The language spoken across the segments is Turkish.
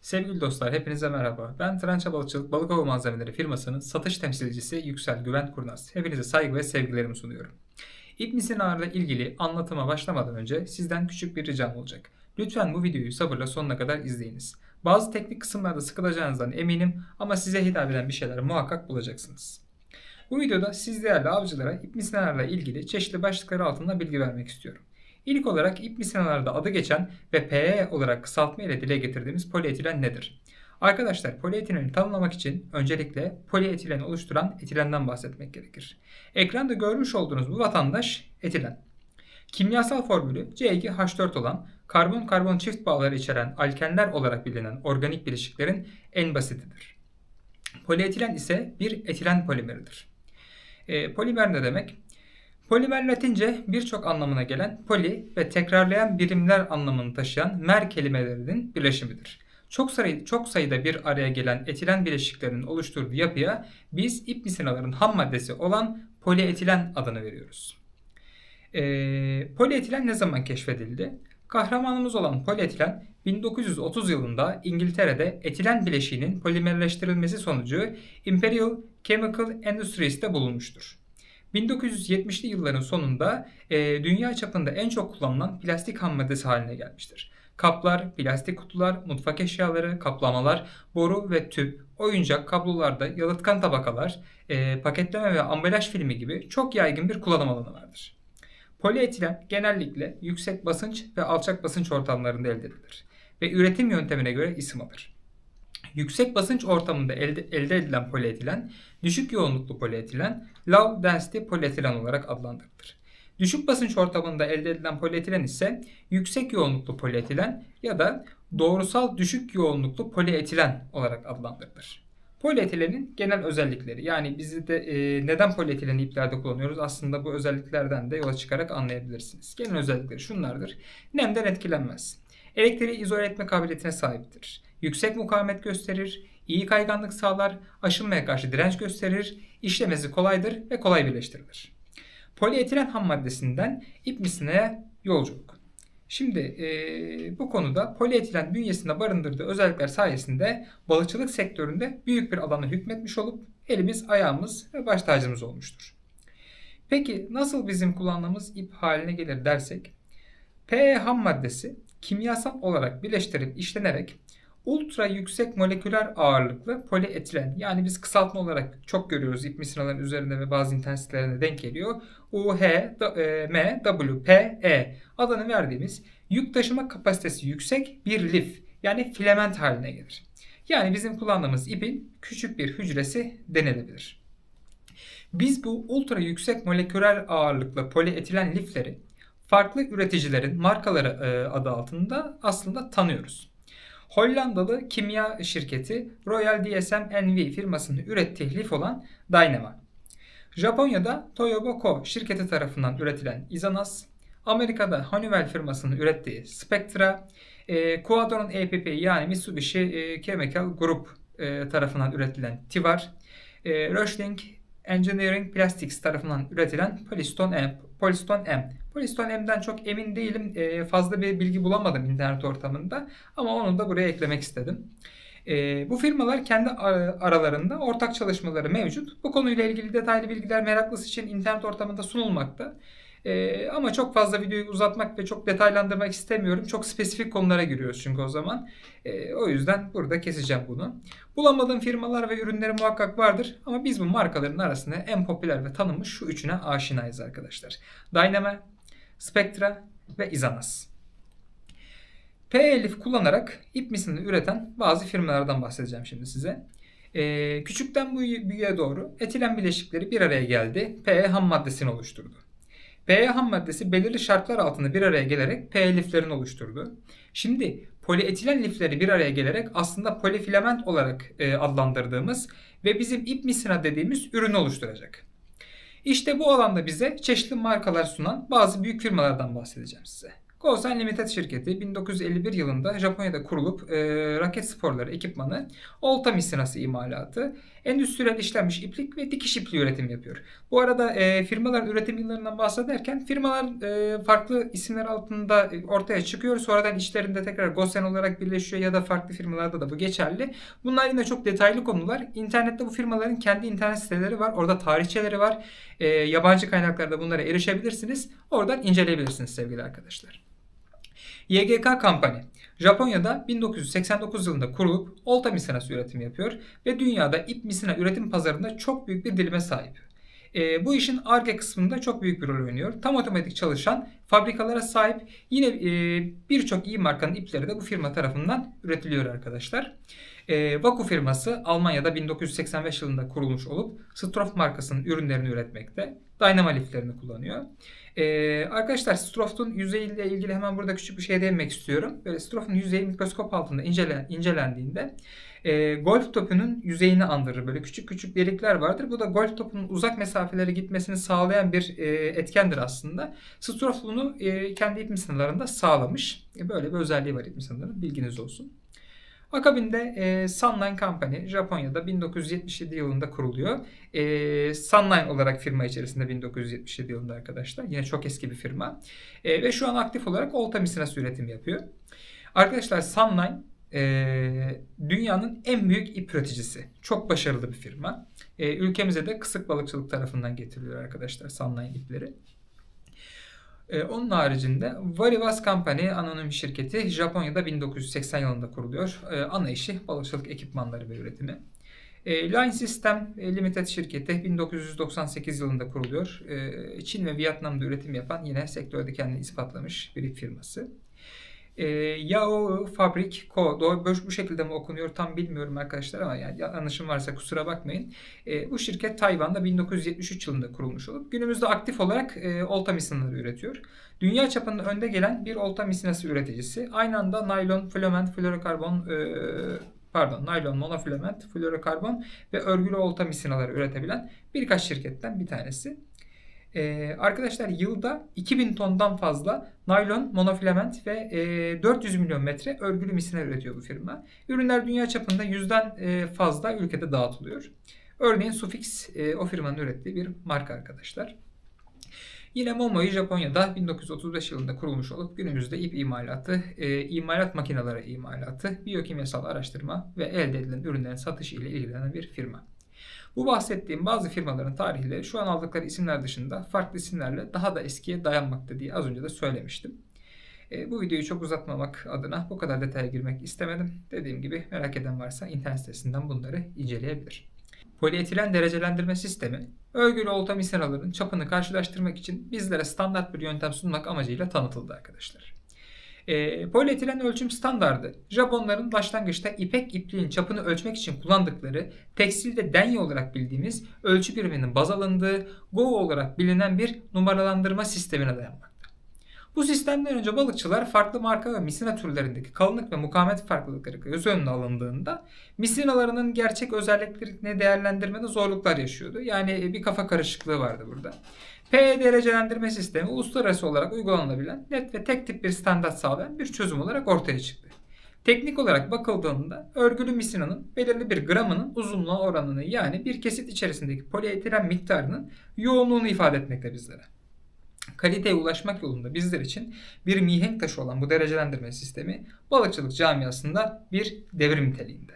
Sevgili dostlar hepinize merhaba. Ben Trança Balıkçılık Balık Avı Malzemeleri firmasının satış temsilcisi Yüksel Güven Kurnaz. Hepinize saygı ve sevgilerimi sunuyorum. İp misinarla ilgili anlatıma başlamadan önce sizden küçük bir ricam olacak. Lütfen bu videoyu sabırla sonuna kadar izleyiniz. Bazı teknik kısımlarda sıkılacağınızdan eminim ama size hitap eden bir şeyler muhakkak bulacaksınız. Bu videoda siz değerli avcılara ip misinalarla ilgili çeşitli başlıkları altında bilgi vermek istiyorum. İlk olarak ip misinalarda adı geçen ve PE olarak kısaltma ile dile getirdiğimiz polietilen nedir? Arkadaşlar polietileni tanımlamak için öncelikle polietileni oluşturan etilenden bahsetmek gerekir. Ekranda görmüş olduğunuz bu vatandaş etilen. Kimyasal formülü C2H4 olan karbon-karbon çift bağları içeren alkenler olarak bilinen organik bileşiklerin en basitidir. Polietilen ise bir etilen polimeridir. E, polimer ne demek? Polimer Latince birçok anlamına gelen poli ve tekrarlayan birimler anlamını taşıyan mer kelimelerinin birleşimidir. Çok, sayı, çok sayıda bir araya gelen etilen bileşiklerin oluşturduğu yapıya biz ip misinaların ham maddesi olan polietilen adını veriyoruz. Ee, polietilen ne zaman keşfedildi? Kahramanımız olan polietilen 1930 yılında İngiltere'de etilen bileşiğinin polimerleştirilmesi sonucu Imperial Chemical Industries'te bulunmuştur. 1970'li yılların sonunda e, dünya çapında en çok kullanılan plastik ham maddesi haline gelmiştir. Kaplar, plastik kutular, mutfak eşyaları, kaplamalar, boru ve tüp, oyuncak, kablolarda yalıtkan tabakalar, e, paketleme ve ambalaj filmi gibi çok yaygın bir kullanım alanı vardır. Polietilen genellikle yüksek basınç ve alçak basınç ortamlarında elde edilir ve üretim yöntemine göre isim alır. Yüksek basınç ortamında elde, elde edilen polietilen, düşük yoğunluklu polietilen, low density polietilen olarak adlandırılır. Düşük basınç ortamında elde edilen polietilen ise yüksek yoğunluklu polietilen ya da doğrusal düşük yoğunluklu polietilen olarak adlandırılır. Polietilenin genel özellikleri yani bizi de e, neden polietileni iplerde kullanıyoruz aslında bu özelliklerden de yola çıkarak anlayabilirsiniz. Genel özellikleri şunlardır. Nemden etkilenmez. Elektriği izole etme kabiliyetine sahiptir yüksek mukavemet gösterir, iyi kayganlık sağlar, aşınmaya karşı direnç gösterir, işlemesi kolaydır ve kolay birleştirilir. Polietilen ham maddesinden ip misineye yolculuk. Şimdi e, bu konuda polietilen bünyesinde barındırdığı özellikler sayesinde balıkçılık sektöründe büyük bir alana hükmetmiş olup elimiz, ayağımız ve baş tacımız olmuştur. Peki nasıl bizim kullandığımız ip haline gelir dersek? PE ham maddesi kimyasal olarak birleştirip işlenerek ultra yüksek moleküler ağırlıklı polietilen yani biz kısaltma olarak çok görüyoruz ip misinaların üzerinde ve bazı internet denk geliyor. UHMWPE adını verdiğimiz yük taşıma kapasitesi yüksek bir lif yani filament haline gelir. Yani bizim kullandığımız ipin küçük bir hücresi denilebilir. Biz bu ultra yüksek moleküler ağırlıklı polietilen lifleri farklı üreticilerin markaları adı altında aslında tanıyoruz. Hollandalı kimya şirketi Royal DSM NV firmasının ürettiği lif olan Dynama. Japonya'da Toyobo şirketi tarafından üretilen Izanas, Amerika'da Honeywell firmasının ürettiği Spectra, e, Quadron EPP yani Mitsubishi e, Chemical Group e, tarafından üretilen Tivar, e, Röchling Engineering Plastics tarafından üretilen Polystone M. Polystone M. Polystone M'den çok emin değilim. E, fazla bir bilgi bulamadım internet ortamında. Ama onu da buraya eklemek istedim. E, bu firmalar kendi aralarında ortak çalışmaları mevcut. Bu konuyla ilgili detaylı bilgiler meraklısı için internet ortamında sunulmakta. E, ama çok fazla videoyu uzatmak ve çok detaylandırmak istemiyorum. Çok spesifik konulara giriyoruz çünkü o zaman. E, o yüzden burada keseceğim bunu. Bulamadığım firmalar ve ürünleri muhakkak vardır. Ama biz bu markaların arasında en popüler ve tanınmış şu üçüne aşinayız arkadaşlar. Dynama, Spectra ve Izanas. P elif kullanarak ip misinini üreten bazı firmalardan bahsedeceğim şimdi size. Ee, küçükten büyüğe doğru etilen bileşikleri bir araya geldi. P ham maddesini oluşturdu. P ham maddesi belirli şartlar altında bir araya gelerek P liflerini oluşturdu. Şimdi polietilen lifleri bir araya gelerek aslında polifilament olarak e, adlandırdığımız ve bizim ip misina dediğimiz ürünü oluşturacak. İşte bu alanda bize çeşitli markalar sunan bazı büyük firmalardan bahsedeceğim size. Gosen Limited şirketi 1951 yılında Japonya'da kurulup e, raket sporları ekipmanı olta misinası imalatı Endüstriyel işlenmiş iplik ve dikiş ipliği üretim yapıyor. Bu arada e, firmaların üretim yıllarından bahsederken firmalar e, farklı isimler altında ortaya çıkıyor. Sonradan içlerinde tekrar Gosen olarak birleşiyor ya da farklı firmalarda da bu geçerli. Bunlar yine çok detaylı konular. İnternette bu firmaların kendi internet siteleri var. Orada tarihçeleri var. E, yabancı kaynaklarda bunlara erişebilirsiniz. Oradan inceleyebilirsiniz sevgili arkadaşlar. YGK Company Japonya'da 1989 yılında kurulup olta misinası üretimi yapıyor ve dünyada ip misina üretim pazarında çok büyük bir dilime sahip. E, bu işin ARGE kısmında çok büyük bir rol oynuyor. Tam otomatik çalışan fabrikalara sahip yine e, birçok iyi markanın ipleri de bu firma tarafından üretiliyor arkadaşlar. E, Vaku firması Almanya'da 1985 yılında kurulmuş olup Stroff markasının ürünlerini üretmekte. Dynama liflerini kullanıyor. Ee, arkadaşlar Stroff'un yüzeyiyle ilgili hemen burada küçük bir şey değinmek istiyorum. Böyle Stroff'un yüzeyi mikroskop altında incelen, incelendiğinde e, golf topunun yüzeyini andırır. Böyle küçük küçük delikler vardır. Bu da golf topunun uzak mesafelere gitmesini sağlayan bir e, etkendir aslında. Stroff bunu e, kendi ip sınırlarında sağlamış. E, böyle bir özelliği var ip sınırlarının. Bilginiz olsun. Akabinde e, Sunline Company Japonya'da 1977 yılında kuruluyor. E, Sunline olarak firma içerisinde 1977 yılında arkadaşlar. Yine çok eski bir firma. E, ve şu an aktif olarak olta misinası üretimi yapıyor. Arkadaşlar Sunline e, dünyanın en büyük ip üreticisi. Çok başarılı bir firma. E, ülkemize de kısık balıkçılık tarafından getiriliyor arkadaşlar Sunline ipleri. Ee, onun haricinde Varivas Company anonim şirketi Japonya'da 1980 yılında kuruluyor. Ee, ana işi balıkçılık ekipmanları ve üretimi. Ee, Line System Limited şirketi 1998 yılında kuruluyor. Çin ve Vietnam'da üretim yapan yine sektörde kendini ispatlamış bir firması. E, Yao Fabrik Co. Doğru bu şekilde mi okunuyor tam bilmiyorum arkadaşlar ama yani yanlışım varsa kusura bakmayın. E, bu şirket Tayvan'da 1973 yılında kurulmuş olup günümüzde aktif olarak e, olta misinleri üretiyor. Dünya çapında önde gelen bir olta misinası üreticisi. Aynı anda naylon, filament, florokarbon e, pardon naylon, monofilament, florokarbon ve örgülü olta misinaları üretebilen birkaç şirketten bir tanesi. Ee, arkadaşlar yılda 2000 tondan fazla naylon, monofilament ve e, 400 milyon metre örgülü misina üretiyor bu firma. Ürünler dünya çapında yüzden e, fazla ülkede dağıtılıyor. Örneğin Sufix e, o firmanın ürettiği bir marka arkadaşlar. Yine Momoi Japonya'da 1935 yılında kurulmuş olup günümüzde ip imalatı, e, imalat makineleri imalatı, biyokimyasal araştırma ve elde edilen ürünlerin satışı ile ilgilenen bir firma. Bu bahsettiğim bazı firmaların tarihleri şu an aldıkları isimler dışında farklı isimlerle daha da eskiye dayanmakta diye az önce de söylemiştim. E, bu videoyu çok uzatmamak adına bu kadar detaya girmek istemedim. Dediğim gibi merak eden varsa internet sitesinden bunları inceleyebilir. Polietilen derecelendirme sistemi, örgülü olta misinaların çapını karşılaştırmak için bizlere standart bir yöntem sunmak amacıyla tanıtıldı arkadaşlar. E, polietilen ölçüm standardı Japonların başlangıçta ipek ipliğin çapını ölçmek için kullandıkları tekstilde denye olarak bildiğimiz ölçü biriminin baz alındığı GO olarak bilinen bir numaralandırma sistemine dayanmakta. Bu sistemden önce balıkçılar farklı marka ve misina türlerindeki kalınlık ve mukavemet farklılıkları göz önüne alındığında misinalarının gerçek özelliklerini değerlendirmede zorluklar yaşıyordu. Yani bir kafa karışıklığı vardı burada. PE derecelendirme sistemi uluslararası olarak uygulanılabilen net ve tek tip bir standart sağlayan bir çözüm olarak ortaya çıktı. Teknik olarak bakıldığında örgülü misinanın belirli bir gramının uzunluğa oranını yani bir kesit içerisindeki polietilen miktarının yoğunluğunu ifade etmekte bizlere. Kaliteye ulaşmak yolunda bizler için bir mihenk taşı olan bu derecelendirme sistemi balıkçılık camiasında bir devrim niteliğinde.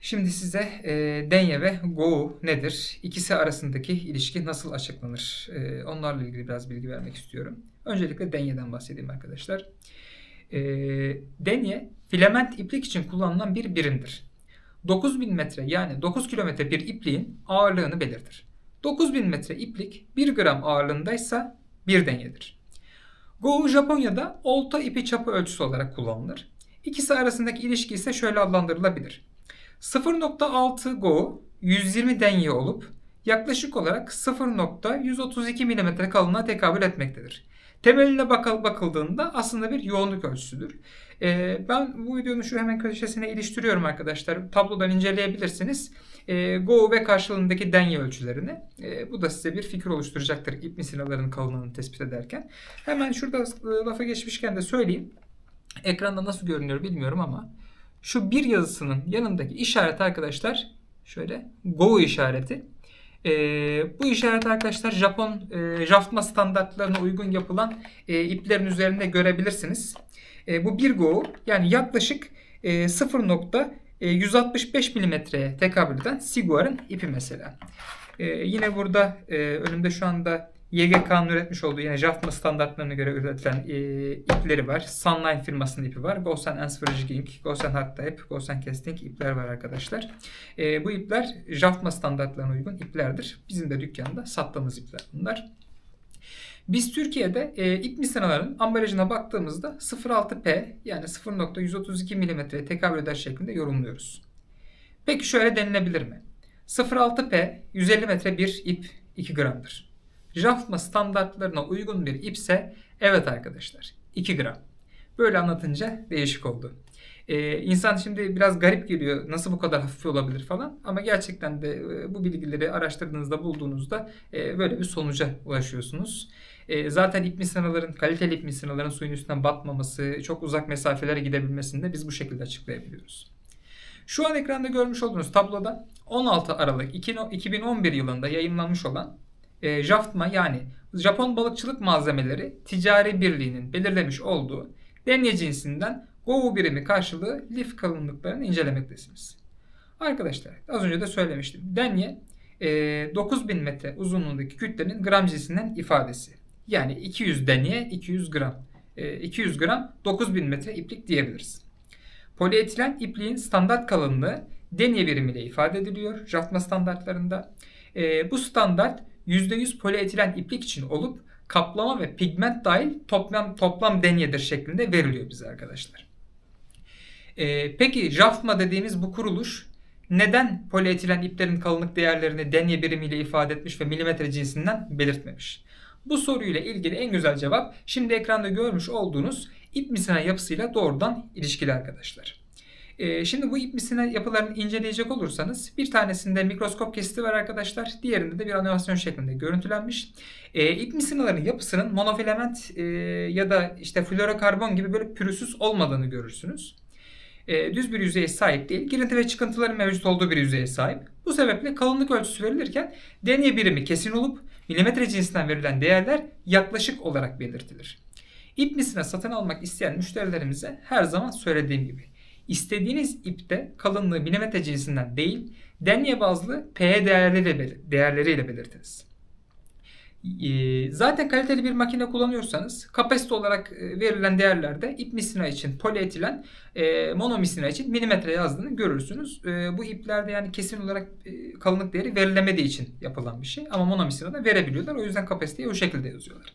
Şimdi size e, denye ve go nedir? İkisi arasındaki ilişki nasıl açıklanır? E, onlarla ilgili biraz bilgi vermek istiyorum. Öncelikle denyeden bahsedeyim arkadaşlar. E, denye filament iplik için kullanılan bir birimdir. 9000 metre yani 9 kilometre bir ipliğin ağırlığını belirtir. 9000 metre iplik 1 gram ağırlığındaysa bir denyedir. Go Japonya'da olta ipi çapı ölçüsü olarak kullanılır. İkisi arasındaki ilişki ise şöyle adlandırılabilir. 0.6 Go 120 denye olup yaklaşık olarak 0.132 mm kalınlığa tekabül etmektedir. Temeline bakıldığında aslında bir yoğunluk ölçüsüdür. Ee, ben bu videonun şu hemen köşesine iliştiriyorum arkadaşlar. Tablodan inceleyebilirsiniz. Ee, Go ve karşılığındaki denye ölçülerini. Ee, bu da size bir fikir oluşturacaktır ip misinaların kalınlığını tespit ederken. Hemen şurada e, lafa geçmişken de söyleyeyim. Ekranda nasıl görünüyor bilmiyorum ama şu bir yazısının yanındaki işaret arkadaşlar Şöyle Go işareti. E, bu işaret arkadaşlar Japon e, JAFTA standartlarına uygun yapılan e, iplerin üzerinde görebilirsiniz. E, bu bir Go yani yaklaşık e, 0.165 milimetreye tekabül eden Siguar'ın ipi mesela. E, yine burada e, önümde şu anda YGK'nın üretmiş olduğu yine JAFTA standartlarına göre üretilen e, ipleri var. Sunline firmasının ipi var. Gosen Ansverging, Gosen Hardtape, Gosen Casting ipler var arkadaşlar. E, bu ipler JAFTA standartlarına uygun iplerdir. Bizim de dükkanda sattığımız ipler bunlar. Biz Türkiye'de e, ip misinaların ambalajına baktığımızda 0.6P yani 0.132 mm'ye tekabül eder şeklinde yorumluyoruz. Peki şöyle denilebilir mi? 0.6P 150 metre bir ip 2 gramdır. JAFMA standartlarına uygun bir ipse evet arkadaşlar 2 gram. Böyle anlatınca değişik oldu. Ee, insan şimdi biraz garip geliyor nasıl bu kadar hafif olabilir falan ama gerçekten de e, bu bilgileri araştırdığınızda bulduğunuzda e, böyle bir sonuca ulaşıyorsunuz. E, zaten ip misinaların, kaliteli ip misinaların suyun üstünden batmaması, çok uzak mesafelere gidebilmesini de biz bu şekilde açıklayabiliyoruz. Şu an ekranda görmüş olduğunuz tabloda 16 Aralık 2011 yılında yayınlanmış olan e, JAFTMA yani Japon Balıkçılık Malzemeleri Ticari Birliği'nin belirlemiş olduğu denye cinsinden GOU birimi karşılığı lif kalınlıklarını incelemektesiniz. Arkadaşlar az önce de söylemiştim. Denye e, 9000 metre uzunluğundaki kütlenin gram cinsinden ifadesi. Yani 200 denye 200 gram. E, 200 gram 9000 metre iplik diyebiliriz. Polietilen ipliğin standart kalınlığı denye birimiyle ifade ediliyor JAFTMA standartlarında. E, bu standart %100 polietilen iplik için olup kaplama ve pigment dahil toplam toplam denyedir şeklinde veriliyor bize arkadaşlar. Ee, peki JAFMA dediğimiz bu kuruluş neden polietilen iplerin kalınlık değerlerini denye birimiyle ifade etmiş ve milimetre cinsinden belirtmemiş? Bu soruyla ilgili en güzel cevap şimdi ekranda görmüş olduğunuz ip misina yapısıyla doğrudan ilişkili arkadaşlar. Ee, şimdi bu ip misina yapılarını inceleyecek olursanız bir tanesinde mikroskop kesiti var arkadaşlar. Diğerinde de bir animasyon şeklinde görüntülenmiş. E, ip misinaların yapısının monofilament e, ya da işte florokarbon gibi böyle pürüzsüz olmadığını görürsünüz. E, düz bir yüzeye sahip değil. Girinti ve çıkıntıların mevcut olduğu bir yüzeye sahip. Bu sebeple kalınlık ölçüsü verilirken deney birimi kesin olup milimetre cinsinden verilen değerler yaklaşık olarak belirtilir. İp misina satın almak isteyen müşterilerimize her zaman söylediğim gibi İstediğiniz ipte kalınlığı milimetre cinsinden değil, denye bazlı P değerleriyle, değerleriyle belirtiniz. Ee, zaten kaliteli bir makine kullanıyorsanız kapasite olarak e, verilen değerlerde ip misina için polietilen, e, monomisina için milimetre yazdığını görürsünüz. E, bu iplerde yani kesin olarak kalınlık değeri verilemediği için yapılan bir şey. Ama monomisina da verebiliyorlar. O yüzden kapasiteyi o şekilde yazıyorlar.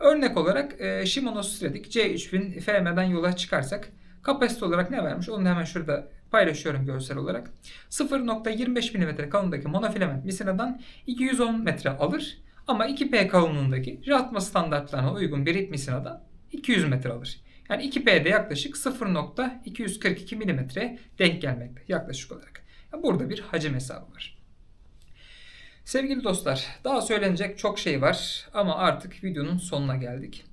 Örnek olarak Shimano Stradic C3000 FM'den yola çıkarsak Kapasite olarak ne vermiş? Onu da hemen şurada paylaşıyorum görsel olarak. 0.25 mm kalınlığındaki monofilament misinadan 210 metre alır. Ama 2P kalınlığındaki ratma standartlarına uygun bir ip misinadan 200 metre alır. Yani 2P'de yaklaşık 0.242 mm denk gelmekte yaklaşık olarak. Burada bir hacim hesabı var. Sevgili dostlar, daha söylenecek çok şey var ama artık videonun sonuna geldik.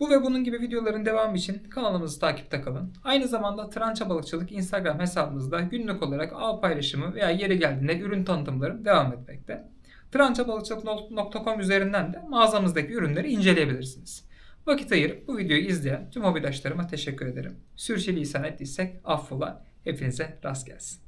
Bu ve bunun gibi videoların devamı için kanalımızı takipte kalın. Aynı zamanda Trança Balıkçılık Instagram hesabımızda günlük olarak av paylaşımı veya yeri geldiğinde ürün tanıtımlarım devam etmekte. Trançabalıkçılık.com üzerinden de mağazamızdaki ürünleri inceleyebilirsiniz. Vakit ayırıp bu videoyu izleyen tüm hobidaşlarıma teşekkür ederim. Sürçülisan ettiysek affola. Hepinize rast gelsin.